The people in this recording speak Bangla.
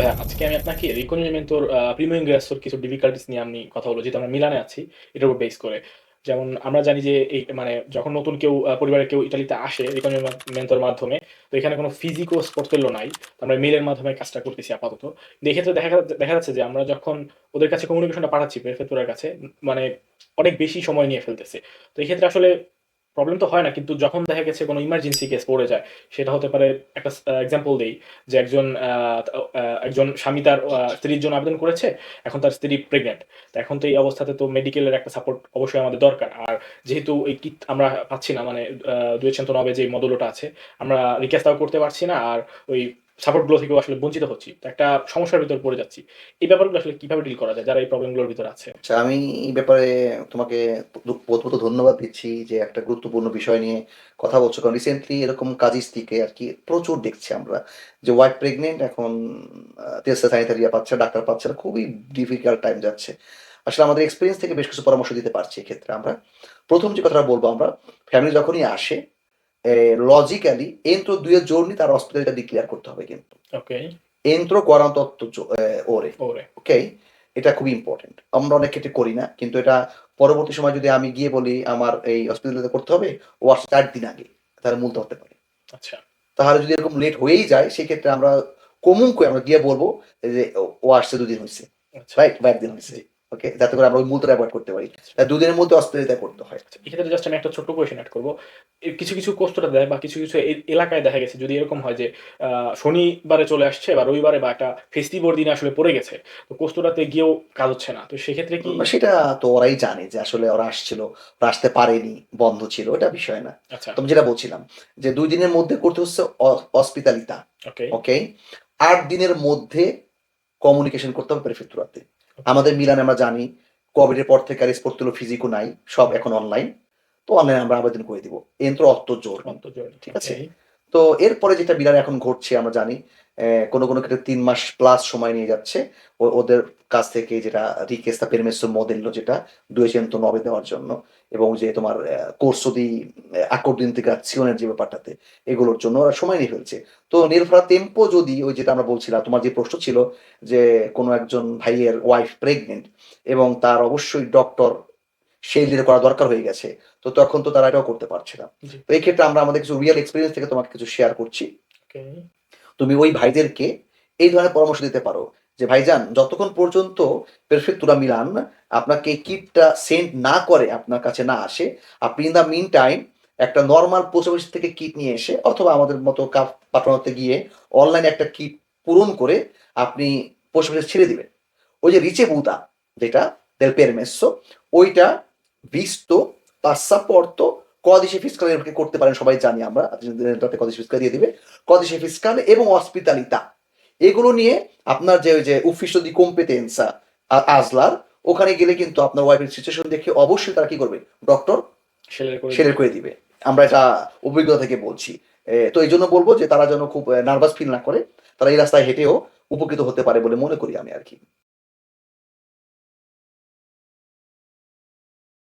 ভাইয়া আজকে আমি আপনাকে রিকনমিমেন্টর আ প্রিমিয়াম গ্রাসোর কিছু ডিফিকাল্টিজ নিয়ে আমি কথা বলব। যেহেতু আমরা মিলানে আছি, এটার উপর বেস করে। যেমন আমরা জানি যে এই মানে যখন নতুন কেউ পরিবারের কেউ ইতালিতে আসে রিকনমিমেন্টর মাধ্যমে, তো এখানে কোনো ফিজিকো স্পর্তেল্লো নাই। আমরা মেইলের মাধ্যমে কাজটা করতেছি আপাতত। কিন্তু এক্ষেত্রে দেখা দেখা যাচ্ছে যে আমরা যখন ওদের কাছে কমিউনিকেশনটা পাঠাচ্ছি প্রেফেক্তুরার কাছে, মানে অনেক বেশি সময় নিয়ে ফেলতেছে। তো এক্ষেত্রে আসলে প্রবলেম তো হয় না। কিন্তু যখন দেখা গেছে কোনো ইমার্জেন্সি কেস পড়ে যায়, সেটা হতে পারে একটা এক্সাম্পল দেই যে একজন একজন স্বামী তার স্ত্রীর জন্য আবেদন করেছে। এখন তার স্ত্রী প্রেগনেন্ট তো এখন তো এই অবস্থাতে তো মেডিকেলের একটা সাপোর্ট অবশ্যই আমাদের দরকার। আর যেহেতু এই কিট আমরা পাচ্ছি না মানে দুই নবে যে মডুলোটা আছে, আমরা রিকোয়েস্টটাও করতে পারছি না। আর ওই সাপোর্টগুলো থেকেও আসলে বঞ্চিত হচ্ছি। একটা সমস্যার ভিতর পড়ে যাচ্ছি। এই ব্যাপারগুলো আসলে কীভাবে ডিল করা যায় যারা এই প্রবলেমগুলোর ভিতরে আছে? আচ্ছা আমি এই ব্যাপারে তোমাকে প্রথমত ধন্যবাদ দিচ্ছি যে একটা গুরুত্বপূর্ণ বিষয় নিয়ে কথা বলছো। কারণ রিসেন্টলি এরকম কাজী আর কি প্রচুর দেখছি আমরা। যে ওয়াইফ প্রেগনেন্ট এখন টেস্টে স্যানিটারিয়া পাচ্ছে, ডাক্তার পাচ্ছে না। খুবই ডিফিকাল্ট টাইম যাচ্ছে। আসলে আমাদের এক্সপেরিয়েন্স থেকে বেশ কিছু পরামর্শ দিতে পারছি এক্ষেত্রে আমরা। প্রথম যে কথাটা বলব আমরা, ফ্যামিলি যখনই আসে, লজিক্যালি entro 2 giorni তার হসপিটালিটা ডিক্লেয়ার করতে হবে কিন্তু। ওকে। entro 48 gio এ ওরে। ওকে? এটা খুব ইম্পোর্টেন্ট। আমরা অনেক ক্ষেত্রে করি না। কিন্তু এটা পরবর্তী সময় যদি আমি গিয়ে বলি আমার এই হসপিটালিতে করতে হবে, ও আসছে ৪ দিন আগে। তাহলে মূল ধরতে পারে। আচ্ছা। তাহলে যদি এরকম লেট হয়েই যায়, সেক্ষেত্রে আমরা কমুনকে আমরা গিয়ে বলব যে ও আসছে ২ দিন হইছে। আচ্ছা। রাইট? বা ১ দিন হইছে। ওকে? যাতে করে আমরা ওই মূলটা এভয়েড করতে পারি। তা ২ দিনের মধ্যে হসপিটালিতে করতে হয়। আচ্ছা, এক্ষেত্রে জাস্ট আমি একটা ছোট্ট কোয়েশ্চেন এড করব। কিছু, কিছু কোস্তরা দেয় বা কিছু, কিছু এলাকায় দেখা গেছে যদি এরকম হয় যে শনিবারে চলে আসছে বা রবিবারে বা একটা ফেস্টিভর দিনে আসলে পড়ে গেছে। তো কোস্তরাতে গিয়েও কাজ হচ্ছে না। তো সেক্ষেত্রে কি সেটা তো ওরাই জানে যে আসলে ওরা আসছিল, ওরা আসতে পারেনি, বন্ধ ছিল। এটা বিষয় না। আচ্ছা। তো আমি যেটা বলছিলাম যে দুই দিনের মধ্যে করতে হচ্ছে অ হসপিটালিতা। ওকে। ওকে? ৮ দিনের মধ্যে কমিউনিকেশন করতে হবে প্রেফেক্টুরাতে আমাদের মিলানে আমরা জানি কোভিডের পর থেকে আর স্পর্তুলো ফিজিকো নাই। সব এখন অনলাইন। তো অনলাইনে আমরা আবেদন করে দিব। entro 8 giorni জোর ঠিক আছে? তো এরপরে যেটা মিলানে এখন ঘটছে আমরা জানি কোনো, কোনো ক্ষেত্রে তিন মাস প্লাস সময় নিয়ে যাচ্ছে। ওদের কাছ থেকে যেটা richiesta permesso modello যেটা 209 দেওয়ার জন্য এবং যে তোমার corso di accordo di integrazione যে ব্যাপারটাতে, এগুলোর জন্য ওরা সময় নিয়ে ফেলছে। তো নির্ভরা টেম্পো যদি ওই যেটা আমরা বলছিলাম, তোমার যে প্রশ্ন ছিল যে কোনো একজন ভাইয়ের ওয়াইফ প্রেগনেন্ট এবং তার অবশ্যই ডক্টর সেই রিলেটেড করা দরকার হয়ে গেছে। তো তখন তো তারা এটাও করতে পারছে না। তো এই ক্ষেত্রে আমরা আমাদের কিছু রিয়াল এক্সপিরিয়েন্স থেকে তোমাকে কিছু শেয়ার করছি। তুমি ওই ভাইদেরকে এই ধরনের পরামর্শ দিতে পারো যে, "ভাইজান যতক্ষণ পর্যন্ত প্রেফেক্তুরা মিলান আপনাকে কিটটা সেন্ড না করে, আপনার কাছে না আসে, আপনি ইন দ্য মিন টাইম একটা নর্মাল পোস্ট অফিস থেকে কিট নিয়ে এসে অথবা আমাদের মতো কাপ পাঠানোতে গিয়ে অনলাইনে একটা কিট পূরণ করে আপনি পোস্ট অফিসে ছেড়ে দিবেন। ওই যে ricevuta যেটা del permesso ওইটা visto, passaporto, fiscale এরকে করতে পারেন সবাই জানি আমরা। codice fiscale দিয়ে দিবে। codice fiscale এবং ospitalità এগুলো নিয়ে আপনার যে ওই যে ufficio di competenza আ ASLR ওখানে গেলে কিন্তু আপনার ওয়াইফের সিচুয়েশন দেখে অবশ্যই তারা কি করবে? ডক্টর সেলের করে দিবে। আমরা এটা অভিজ্ঞতা থেকে বলছি। তো এইজন্য বলব যে তারা যেন খুব নার্ভাস ফিল না করে। তারা এই রাস্তায় হেঁটেও উপকৃত হতে পারে বলে মনে করি আমি আরকি।